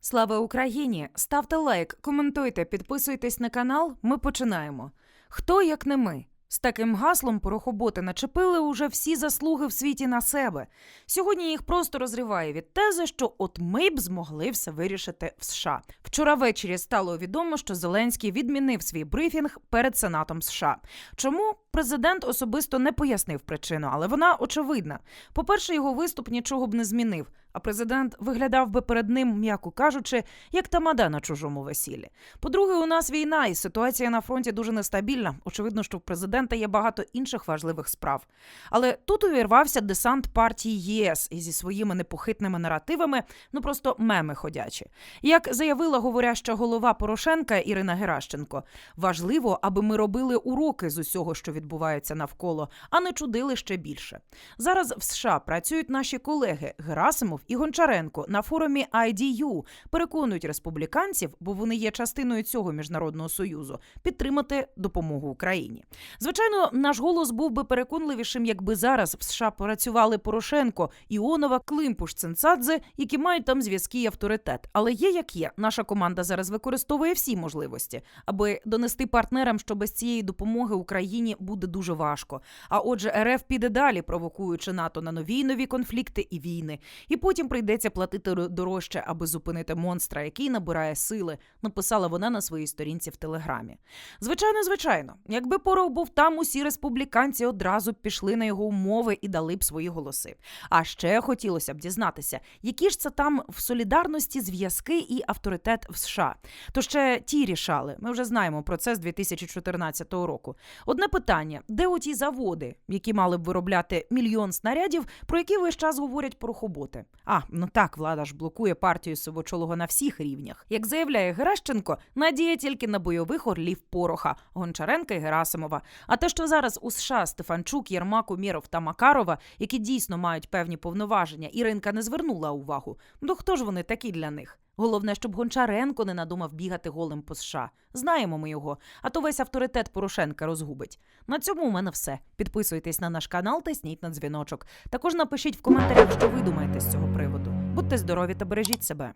Слава Україні! Ставте лайк, коментуйте, підписуйтесь на канал. Ми починаємо. Хто як не ми? З таким гаслом порохоботи начепили уже всі заслуги в світі на себе. Сьогодні їх просто розриває від тези, що от ми б змогли все вирішити в США. Вчора ввечері стало відомо, що Зеленський відмінив свій брифінг перед Сенатом США. Чому президент особисто не пояснив причину, але вона очевидна. По-перше, його виступ нічого б не змінив. А президент виглядав би перед ним, м'яко кажучи, як тамада на чужому весіллі. По-друге, у нас війна, і ситуація на фронті дуже нестабільна. Очевидно, що в президента є багато інших важливих справ. Але тут увірвався десант партії ЄС і зі своїми непохитними наративами, ну просто меми ходячі. Як заявила говоряща голова Порошенка Ірина Геращенко, важливо, аби ми робили уроки з усього, що відбувається навколо, а не чудили ще більше. Зараз в США працюють наші колеги Герасимов і Гончаренко на форумі IDU, переконують республіканців, бо вони є частиною цього міжнародного союзу, підтримати допомогу Україні. Звичайно, наш голос був би переконливішим, якби зараз в США працювали Порошенко, Іонова, Климпуш, Цинцадзе, які мають там зв'язки і авторитет. Але є як є. Наша команда зараз використовує всі можливості, аби донести партнерам, що без цієї допомоги Україні буде дуже важко. А отже, РФ піде далі, провокуючи НАТО на нові нові конфлікти і війни. І потім прийдеться платити дорожче, аби зупинити монстра, який набирає сили. Написала вона на своїй сторінці в телеграмі. Звичайно, звичайно, якби Порох був там, усі республіканці одразу б пішли на його умови і дали б свої голоси. А ще хотілося б дізнатися, які ж це там в солідарності зв'язки і авторитет в США. То ще ті рішали. Ми вже знаємо про це з 2014 року. Одне питання: де оті заводи, які мали б виробляти мільйон снарядів, про які весь час говорять порохоботи? А ну так, влада ж блокує партію сивочолого на всіх рівнях. Як заявляє Геращенко, надія тільки на бойових орлів Пороха, Гончаренка і Герасимова. А те, що зараз у США Стефанчук, Єрмак, Умєров та Макарова, які дійсно мають певні повноваження, Іринка не звернула увагу. Ну хто ж вони такі для них? Головне, щоб Гончаренко не надумав бігати голим по США. Знаємо ми його, а то весь авторитет Порошенка розгубить. На цьому у мене все. Підписуйтесь на наш канал, тисніть на дзвіночок. Також напишіть в коментарях, що ви думаєте з цього приводу. Будьте здорові та бережіть себе.